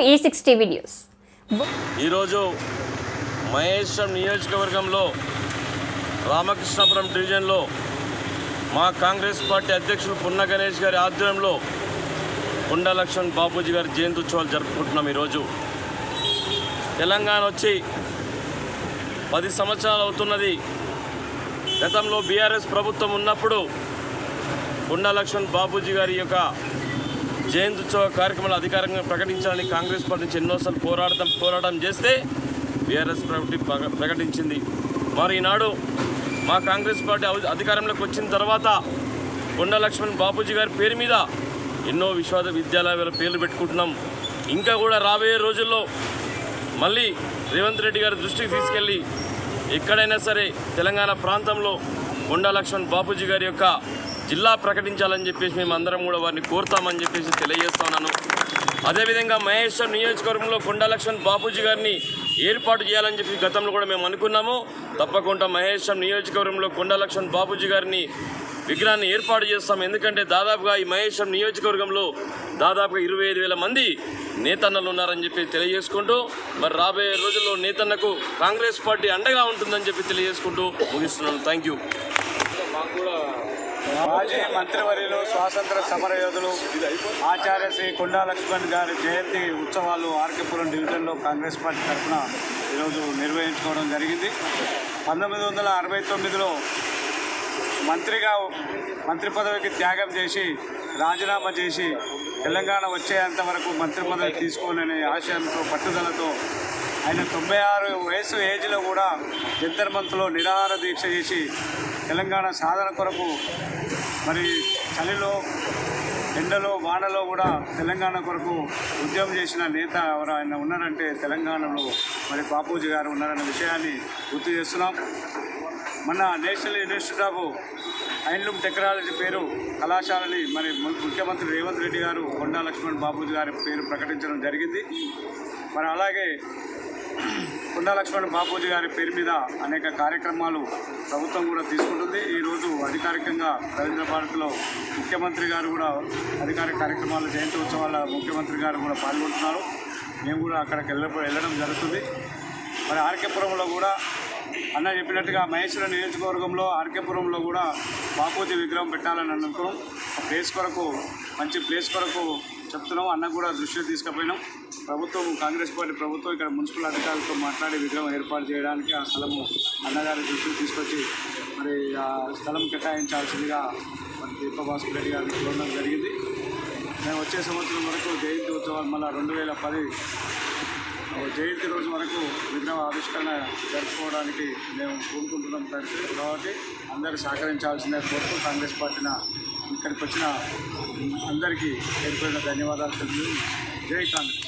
ఈ sixty videos ఈరోజు మహేశ్వరం నియోజకవర్గంలో రామకృష్ణాపురం డివిజన్లో మా కాంగ్రెస్ పార్టీ అధ్యక్షులు పున్న గణేష్ గారి ఆధ్వర్యంలో కొండ బాపూజీ గారి జయంతి జరుపుకుంటున్నాం ఈరోజు. తెలంగాణ వచ్చి పది సంవత్సరాలు అవుతున్నది. గతంలో బీఆర్ఎస్ ప్రభుత్వం ఉన్నప్పుడు కొండ బాపూజీ గారి యొక్క జయంత్యుత్సవ కార్యక్రమాలు అధికారంగా ప్రకటించాలని కాంగ్రెస్ పార్టీ నుంచి ఎన్నోసార్లు పోరాడటం పోరాటం చేస్తే బీఆర్ఎస్ ప్రభుత్వం ప్రకటించింది. మరి ఈనాడు మా కాంగ్రెస్ పార్టీ అధికారంలోకి వచ్చిన తర్వాత కొండ లక్ష్మణ్ బాపూజీ గారి పేరు మీద ఎన్నో విశ్వ విద్యాలయాల పేర్లు పెట్టుకుంటున్నాం. ఇంకా కూడా రాబోయే రోజుల్లో మళ్ళీ రేవంత్ రెడ్డి గారి దృష్టికి తీసుకెళ్ళి ఎక్కడైనా సరే తెలంగాణ ప్రాంతంలో కొండలక్ష్మణ్ బాపూజీ గారి యొక్క జిల్లా ప్రకటించాలని చెప్పేసి మేము అందరం కూడా వారిని కోరుతామని చెప్పేసి తెలియజేస్తున్నాను అదేవిధంగా మహేశ్వర్ నియోజకవర్గంలో కొండలక్ష్మణ్ బాపూజీ గారిని ఏర్పాటు చేయాలని చెప్పి గతంలో కూడా మేము అనుకున్నాము. తప్పకుండా మహేశ్వరం నియోజకవర్గంలో కొండలక్ష్మణ్ బాపూజీ గారిని విగ్రహాన్ని ఏర్పాటు చేస్తాం. ఎందుకంటే దాదాపుగా ఈ మహేశ్వరం నియోజకవర్గంలో దాదాపుగా ఇరవై ఐదు వేల మంది నేతన్నలు ఉన్నారని చెప్పి తెలియజేసుకుంటూ మరి రాబోయే రోజుల్లో నేతన్నకు కాంగ్రెస్ పార్టీ అండగా ఉంటుందని చెప్పి తెలియజేసుకుంటూ ముగిస్తున్నాను. థ్యాంక్ యూ మాజీ మంత్రివర్యులు స్వాతంత్ర సమర యోధులు ఆచార్య శ్రీ కొండా లక్ష్మణ్ గారి జయంతి ఉత్సవాలు ఆర్కేపురం డివిజన్లో కాంగ్రెస్ పార్టీ తరఫున ఈరోజు నిర్వహించుకోవడం జరిగింది. పంతొమ్మిది వందల అరవై తొమ్మిదిలో మంత్రిగా మంత్రి పదవికి త్యాగం చేసి రాజీనామా చేసి తెలంగాణ వచ్చేంత వరకు మంత్రి పదవి తీసుకోలేని ఆశయంతో పట్టుదలతో ఆయన తొంభై ఆరు వయసు ఏజ్లో కూడా జంతర్ మంత్లో నిరాహార దీక్ష చేసి తెలంగాణ సాధన కొరకు మరి చలిలో ఎండలో వానలో కూడా తెలంగాణ కొరకు ఉద్యమం చేసిన నేత ఎవరు ఆయన ఉన్నారంటే తెలంగాణలో మరి బాపూజీ గారు ఉన్నారన్న విషయాన్ని గుర్తు చేస్తున్నాం. మన national institute of handloom technology పేరు కళాశాలని మరి ముఖ్యమంత్రి రేవంత్ రెడ్డి గారు కొండా లక్ష్మణ్ బాబూజీ గారి పేరు ప్రకటించడం జరిగింది. మరి అలాగే కొండా లక్ష్మణ్ బాపూజీ గారి పేరు మీద అనేక కార్యక్రమాలు ప్రభుత్వం కూడా తీసుకుంటుంది. ఈరోజు అధికారికంగా రవీంద్ర భారత్లో ముఖ్యమంత్రి గారు కూడా అధికారిక కార్యక్రమాల జయంతి ఉత్సవాల ముఖ్యమంత్రి గారు కూడా పాల్గొంటున్నారు. మేము కూడా అక్కడికి వెళ్ళ వెళ్ళడం జరుగుతుంది. మరి ఆర్కేపురంలో కూడా అన్న చెప్పినట్టుగా మహేశ్వర నియోజకవర్గంలో ఆర్కేపురంలో కూడా బాపూజీ విగ్రహం పెట్టాలని అనుకున్నాం ఆ ప్లేస్ కొరకు మంచి ప్లేస్ కొరకు చెప్తున్నాం. అన్న కూడా దృష్టిలో తీసుకుపోయినాం. ప్రభుత్వం కాంగ్రెస్ పార్టీ ప్రభుత్వం ఇక్కడ మున్సిపల్ అధికారులతో మాట్లాడి విగ్రహం ఏర్పాటు చేయడానికి ఆ స్థలము అన్నగారి దృష్టికి తీసుకొచ్చి మరి ఆ స్థలం కేటాయించాల్సిందిగా మరి దీపభాస్కర్ రెడ్డి గారిని కోరడం జరిగింది. మేము వచ్చే సంవత్సరం వరకు జయంతి ఉత్సవాలు మళ్ళీ రెండు వేల పది జయంతి రోజు వరకు విగ్రహ ఆవిష్కరణ జరుపుకోవడానికి మేము కోరుకుంటున్నాం కాబట్టి కాబట్టి అందరూ సహకరించాల్సిందే కోరుతూ కాంగ్రెస్ పార్టీన ఇక్కడికి వచ్చిన అందరికీ పేరు ధన్యవాదాలు తెలుపు జై కాంగ్రెస్.